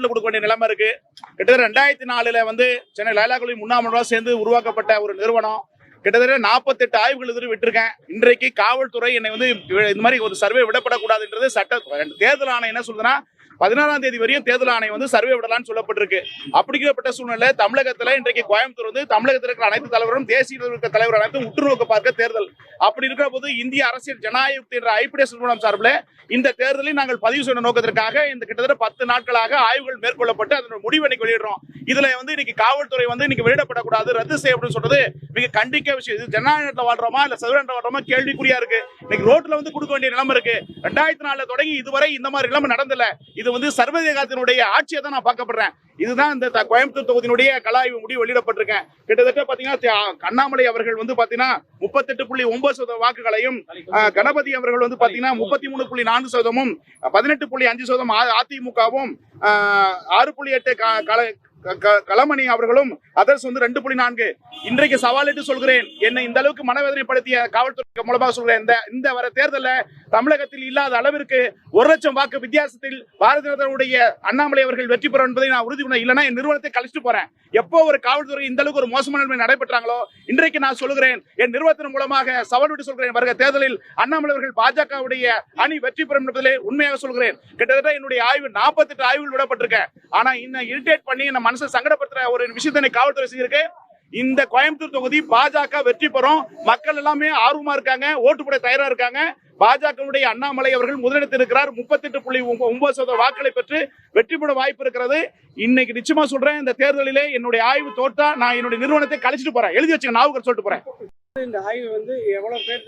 ரோட்ல கொடுக்க வேண்டிய நிலைமை இருக்கு. கிட்டத்தட்ட ரெண்டாயிரத்தி நாலுல வந்து சென்னை லைலா கல்லூரி முன்னாள் சேர்ந்து உருவாக்கப்பட்ட ஒரு நிறுவனம். கிட்டத்தட்ட நாற்பத்தெட்டு ஆய்வுகள் எதிர்த்து விட்டிருக்கேன். இன்றைக்கு காவல்துறை என்னை வந்து இந்த மாதிரி ஒரு சர்வே விடப்படக்கூடாதுன்றது சட்ட தேர்தல் ஆணையம் என்ன சொல்லுதுன்னா பதினாறாம் தேதி வரையும் தேர்தல் ஆணையம் வந்து சர்வே விடலாம்னு சொல்லப்பட்டிருக்கு. அப்படிப்பட்ட சூழ்நிலை தமிழகத்துல இன்றைக்கு கோயம்புத்தூர் வந்து தமிழகத்தில் இருக்கிற அனைத்து தலைவரும் தேசிய இருக்கிற தலைவர் அனைத்தும் உற்று நோக்க பார்க்க தேர்தல். அப்படி இருக்கிற போது இந்திய அரசியல் ஜனநாயக என்ற ஐபிஎஸ் நிறுவனம் சார்பில் இந்த தேர்தலை நாங்கள் பதிவு செய்ய நோக்கத்திற்காக இந்த கிட்டத்தட்ட பத்து நாட்களாக ஆய்வுகள் மேற்கொள்ளப்பட்டு அதனோட முடிவை வெளியிடுறோம். இதுல வந்து இன்னைக்கு காவல்துறை வந்து இன்னைக்கு வெளியிடப்படக்கூடாது ரத்து செய்யப்படும் சொல்றது மிக கண்டிக்க விஷயம். இது ஜனநாயகத்தில் வாழ்றோமா இல்ல சதுரண்ட வாழ்றோமா கேள்விக்குறியா இருக்கு. இன்னைக்கு ரோட்ல வந்து கொடுக்க வேண்டிய நிலைமை இருக்கு. ரெண்டாயிரத்தி நாலுல தொடங்கி இதுவரை இந்த மாதிரி நிலைமை நடந்தல இது வந்து சர்வதேசத்தினுடைய ஆட்சியை தான் நான் பார்க்கப்படுறேன் இதுதான் இந்த கோயம்புத்தூர் தொகுதியினுடைய கலாய்வு முடிவு வெளியிடப்பட்டிருக்கேன். கிட்டத்தட்ட பாத்தீங்கன்னா அண்ணாமலை அவர்கள் வந்து பாத்தீங்கன்னா முப்பத்தெட்டு புள்ளி ஒன்பது சதவீத வாக்குகளையும் கணபதி அவர்கள் வந்து பாத்தீங்கன்னா முப்பத்தி மூணு புள்ளி நான்கு சதவீதமும் பதினெட்டு புள்ளி அஞ்சு சதவீதம் அதிமுகவும் ஆறு புள்ளி எட்டு களமணி அவர்களும் அதர்ஸ் வந்து ரெண்டு புள்ளி நான்கு. இன்றைக்கு சவாலிட்டு சொல்கிறேன். என்னை இந்த அளவுக்கு மனவேதனைப்படுத்திய காவல்துறை மூலமாக சொல்கிறேன். இந்த இந்த வர தேர்தலில் தமிழகத்தில் இல்லாத அளவிற்கு ஒரு லட்சம் வாக்கு வித்தியாசத்தில் பாரதிய ஜனதாவுடைய அண்ணாமலை அவர்கள் வெற்றி பெறும் என்பதை நான் உறுதி பண்ண இல்லைன்னா என் நிறுவனத்தை கழிச்சிட்டு போறேன். எப்போ ஒரு காவல்துறை இந்த அளவுக்கு ஒரு மோசமான நிலைமை நடைபெற்றாங்களோ இன்றைக்கு நான் சொல்கிறேன் என் நிறுவனத்தின் மூலமாக சவால் விட்டு சொல்கிறேன். வருகிற தேர்தலில் அண்ணாமலை அவர்கள் பாஜகவுடைய அணி வெற்றி பெறும் என்பதிலே உண்மையாக சொல்கிறேன். கிட்டத்தட்ட என்னுடைய ஆய்வு நாற்பத்தெட்டு ஆய்வுகள் விடப்பட்டிருக்கேன். ஆனா இன்னும் இரிட்டேட் பண்ணி நம்ம மனசை சங்கடப்படுத்துற ஒரு விஷயத்தை காவல்துறை செஞ்சிருக்கு. இந்த கோயம்புத்தூர் தொகுதி பாஜக வெற்றி பெறும். மக்கள் எல்லாமே ஆர்வமா இருக்காங்க. ஓட்டு போட தயாரா இருக்காங்க. பாஜகவுடைய அண்ணாமலை அவர்கள் முதலிடத்தில் இருக்கிறார். முப்பத்தி எட்டு புள்ளி ஒன்பது சதவீத வாக்களை பெற்று வெற்றி பெற வாய்ப்பு இருக்கிறது. இன்னைக்கு நிச்சயமா சொல்றேன் இந்த தேர்தலிலே என்னுடைய ஆய்வு தோற்றா நான் என்னுடைய நிறுவனத்தை கழிச்சிட்டு போறேன். எழுதி வச்சுக்க நாவுக்கர் சொல்லிட்டு போறேன். இந்த ஆய்வு வந்து எவ்வளவு பேர்